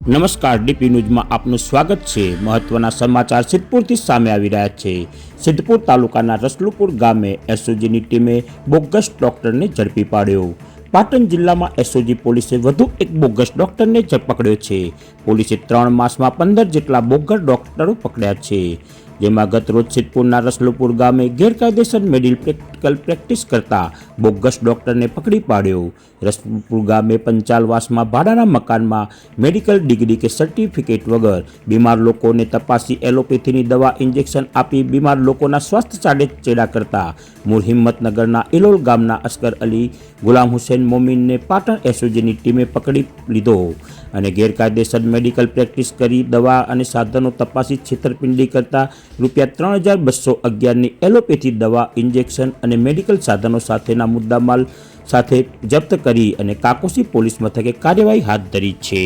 નમસ્કાર, ડીપી ન્યૂઝમાં આપનું સ્વાગત છે. મહત્વના સમાચાર સિદ્ધપુરથી સામે આવી રહ્યા છે. સિદ્ધપુર તાલુકાના રસલુપુર ગામે એસઓજીની ટીમે બોગસ ડોક્ટરને ઝડપી પાડ્યો. પાટણ જિલ્લામાં એસઓજી પોલીસે વધુ એક બોગસ ડોક્ટરને ઝડપકડ્યો છે. પોલીસે ત્રણ માસમાં પંદર જેટલા બોગસ ડોક્ટરો પકડ્યા છે. જેમાં ગતરોજ સિદ્ધપુરના રસલુપુર ગામે ગેરકાયદેસર મેડિકલ પ્રેક્ટિસ કરતા બોગસ ડોક્ટરને પકડી પાડ્યો. રસલુપુર ગામે પંચાલવાસમાં ભાડાના મકાનમાં મેડિકલ ડિગ્રી કે સર્ટિફિકેટ વગર બીમાર લોકોને તપાસી એલોપેથીની દવા ઇન્જેક્શન આપી બીમાર લોકોના સ્વાસ્થ્ય ચાડે ચેડા કરતા મૂળ હિંમતનગરના ઇલોલ ગામના અસ્કર અલી, ગુલામ હુસેન મોમીનને પાટણ એસઓજીની ટીમે પકડી લીધો અને ગેરકાયદેસર મેડિકલ પ્રેક્ટિસ કરી દવા અને સાધનો તપાસી છેતરપિંડી કરતા રૂપિયા ત્રણ હજાર બસો અગિયારની એલોપેથી દવા, ઇન્જેક્શન અને મેડિકલ સાધનો સાથેના મુદ્દામાલ સાથે જપ્ત કરી અને કાકોસી પોલીસ મથકે કાર્યવાહી હાથ ધરી છે.